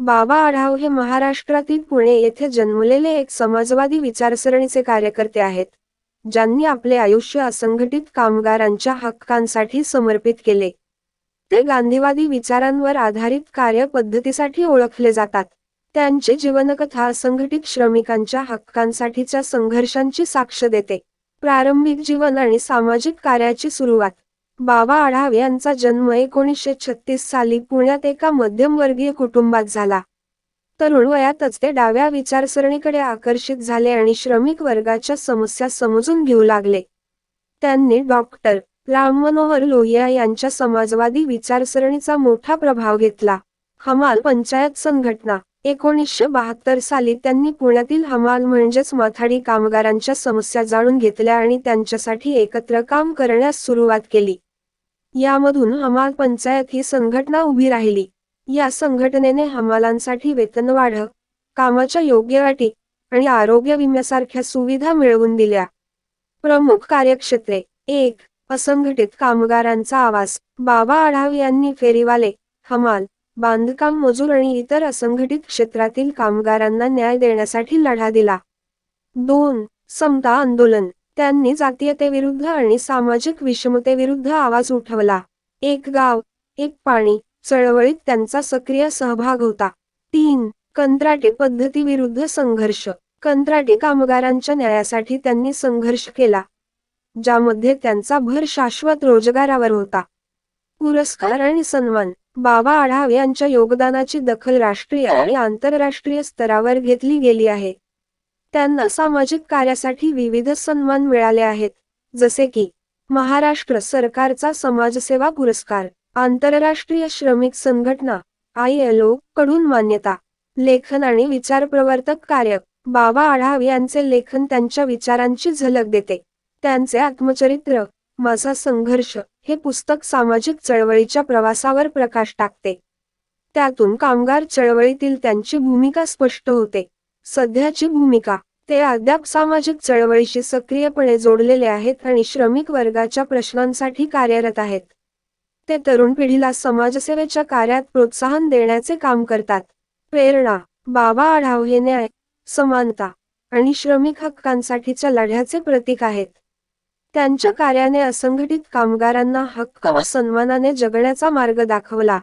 बाबा आढाव हे महाराष्ट्रातील पुणे येथे जन्मलेले एक समाजवादी विचारसरणीचे कार्यकर्ते आहेत ज्यांनी आपले आयुष्य असंघटित कामगारांच्या हक्कांसाठी समर्पित केले. ते गांधीवादी विचारांवर आधारित कार्यपद्धतीसाठी ओळखले जातात. त्यांची जीवनकथा असंघटित श्रमिकांच्या हक्कांसाठीच्या संघर्षांची साक्ष देते. प्रारंभिक जीवन आणि सामाजिक कार्याची सुरुवात. बाबा आढाव यांचा जन्म एकोणीसशे छत्तीस साली पुण्यात एका मध्यमवर्गीय कुटुंबात झाला. तरुण वयातच ते डाव्या विचारसरणीकडे आकर्षित झाले आणि श्रमिक वर्गाच्या समस्या समजून घेऊ लागले. त्यांनी डॉक्टर राम मनोहर लोहिया यांच्या समाजवादी विचारसरणीचा मोठा प्रभाव घेतला. हमाल पंचायत संघटना एकोणीसशे बहात्तर साली त्यांनी पुण्यातील हमाल म्हणजेच माथाडी कामगारांच्या समस्या जाणून घेतल्या आणि त्यांच्यासाठी एकत्र काम करण्यास सुरुवात केली. यामधून हमाल पंचायत ही संघटना उभी राहिली. या संघटनेने हमालांसाठी वेतनवाढ कामाच्या योग्य अटी आणि आरोग्य विम्यासारख्या सुविधा मिळवून दिल्या. प्रमुख कार्यक्षेत्रे एक असंघटित कामगारांचा आवाज बाबा आढाव यांनी फेरीवाले हमाल बांधकाम मजूर आणि इतर असंघटित क्षेत्रातील कामगारांना न्याय देण्यासाठी लढा दिला. दोन समता आंदोलन. त्यांनी जातीयतेविरुद्ध आणि सामाजिक विषमतेविरुद्ध आवाज उठवला. एक गाव एक पाणी चळवळीत त्यांचा सक्रिय सहभाग होता. तीन कंत्राटी पद्धतीविरुद्ध संघर्ष. कंत्राटी कामगारांच्या न्यायासाठी त्यांनी संघर्ष केला ज्यामध्ये त्यांचा भर शाश्वत रोजगारावर होता. पुरस्कार आणि सन्मान. बाबा आढाव यांच्या योगदानाची दखल राष्ट्रीय आणि आंतरराष्ट्रीय स्तरावर घेतली गेली आहे. त्यांना सामाजिक कार्यासाठी विविध सन्मान मिळाले आहेत. जसे की महाराष्ट्र सरकारचा समाजसेवा पुरस्कार आंतरराष्ट्रीय श्रमिक संघटना आय एल ओ कडून मान्यता लेखन आणि विचार प्रवर्तक कार्य बाबा आढाव यांचे लेखन त्यांच्या विचारांची झलक देते. त्यांचे आत्मचरित्र माझा संघर्ष हे पुस्तक सामाजिक चळवळीच्या प्रवासावर प्रकाश टाकते. त्यातून कामगार चळवळीतील त्यांची भूमिका स्पष्ट होते. सध्याची भूमिका. ते अद्याप सामाजिक चळवळीशी सक्रियपणे जोडलेले आहेत आणि श्रमिक वर्गाच्या प्रश्नांसाठी कार्यरत आहेत. ते तरुण पिढीला समाजसेवेच्या कार्यात प्रोत्साहन देण्याचे काम करतात. प्रेरणा बाबा आढाव हे न्याय समानता आणि श्रमिक हक्कांसाठीच्या लढ्याचे प्रतीक आहेत. त्यांच्या कार्याने असंघटित कामगारांना हक्क व सन्मानाने जगण्याचा मार्ग दाखवला.